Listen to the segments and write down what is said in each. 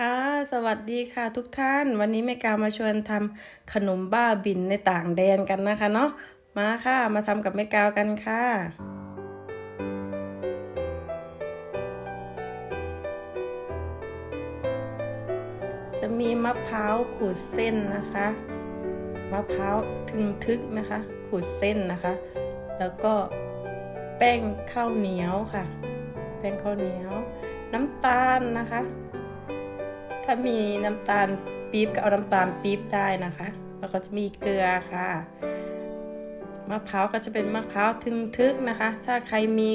ค่ะ สวัสดีค่ะทุกท่าน วันนี้แม่กามาชวนทำขนมบ้าบินในต่างแดนกันนะคะเนาะ มาค่ะ มาทำกับแม่กาวกันค่ะ จะมีมะพร้าวขูดเส้นนะคะ มะพร้าวทึงทึกนะคะ ขูดเส้นนะคะ แล้วก็แป้งข้าวเหนียวค่ะ แป้งข้าวเหนียว น้ำตาลนะคะ ถ้ามีน้ำตาลปี๊บก็เอาน้ำตาลปี๊บได้นะคะ แล้วก็จะมีเกลือค่ะ มะพร้าวก็จะเป็นมะพร้าวทึงทึกนะคะ ถ้าใครมี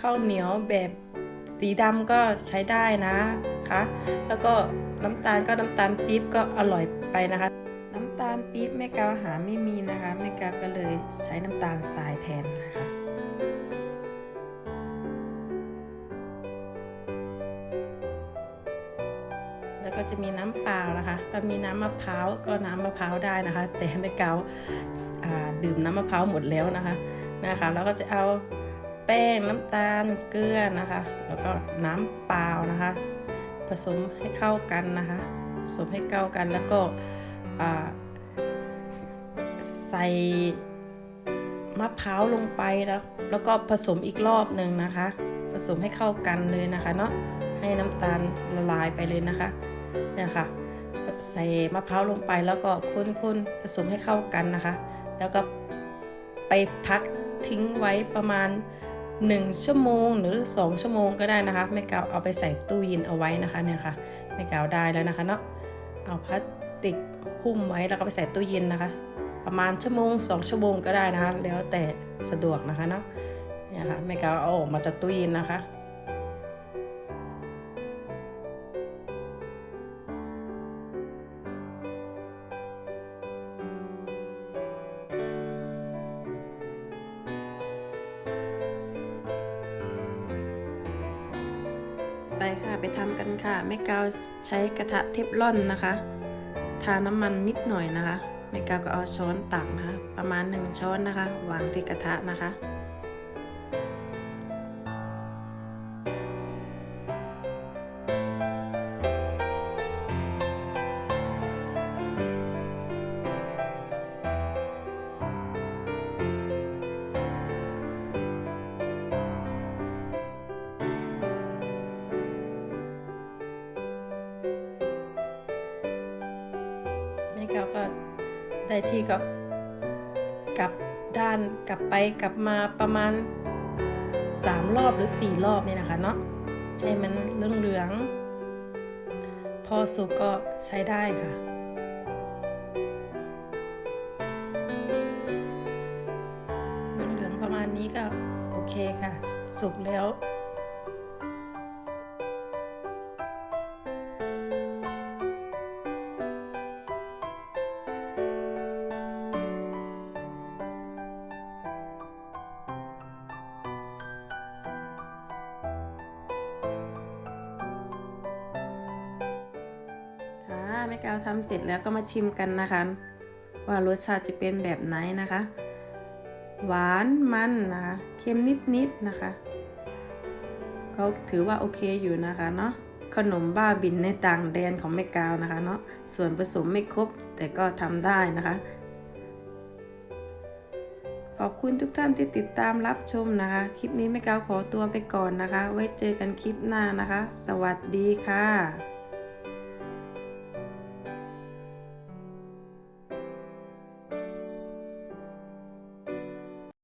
ข้าวเหนียวแบบสีดำก็ใช้ได้นะคะ แล้วก็น้ำตาลก็น้ำตาลปี๊บก็อร่อยไปนะคะ น้ำตาลปี๊บแม่กาวหาไม่มีนะคะแม่กาวก็เลยใช้น้ำตาลทรายแทนนะคะ แล้วก็จะมีน้ำเปล่านะคะถ้ามีน้ำมะพร้าวก็น้ำมะพร้าวได้นะคะ แต่แม่เกาอ่าดื่มน้ำมะพร้าวหมดแล้วนะคะนะคะ แล้วก็จะเอาแป้งน้ำตาลเกลือนะคะ แล้วก็น้ำเปล่านะคะ ผสมให้เข้ากันนะคะ ผสมให้เข้ากันแล้วก็ใส่มะพร้าวลงไปแล้ว แล้วก็ผสมอีกรอบหนึ่งนะคะ ผสมให้เข้ากันเลยนะคะเนาะให้น้ำตาลละลายไปเลยนะคะ นี่ยค่ะใส่มะพร้าวลงไปแล้วก็คนๆผสมให้เข้ากันนะคะ แล้วก็ไปพักทิ้งไว้ประมาณ 1 ชั่วโมงหรือ 2 ชั่วโมงก็ได้นะคะแม่กาวเอาไปใส่ตู้เย็นเอาไว้นะคะเนี่ยค่ะแม่กาวได้แล้วนะคะเนาะเอาพลาสติกหุ้มไว้แล้วก็ไปใส่ตู้เย็นนะคะ ประมาณชั่วโมง 2 ชั่วโมงก็ได้นะคะ แล้วแต่สะดวกนะคะเนาะเนี่ยค่ะแม่กาวเอาออกมาจากตู้เย็นนะคะ ไปค่ะไปทำกันค่ะแม่กาวใช้กระทะเทฟลอนนะคะ ทาน้ำมันนิดหน่อยนะคะแม่กาวก็เอาช้อนตักนะคะ ประมาณ1ช้อนนะคะ วางที่กระทะนะคะ แม่กาวก็ได้ที่ก็กลับด้านกลับไปกลับมาประมาณสามรอบหรือสี่รอบนี่นะคะเนาะให้มันเหลือง พอสุกก็ใช้ได้ค่ะเหลืองประมาณนี้ก็โอเคค่ะ สุกแล้ว แม่กาวทำเสร็จแล้วก็มาชิมกันนะคะ ว่ารสชาติจะเป็นแบบไหนนะคะ หวานมันนะคะเค็มนิดๆนะคะก็ถือว่าโอเคอยู่นะคะเนาะขนมบ้าบินในต่างแดนของแม่กาวนะคะเนาะส่วนผสมไม่ครบแต่ก็ทำได้นะคะ ขอบคุณทุกท่านที่ติดตามรับชมนะคะ คลิปนี้แม่กาวขอตัวไปก่อนนะคะ ไว้เจอกันคลิปหน้านะคะ สวัสดีค่ะ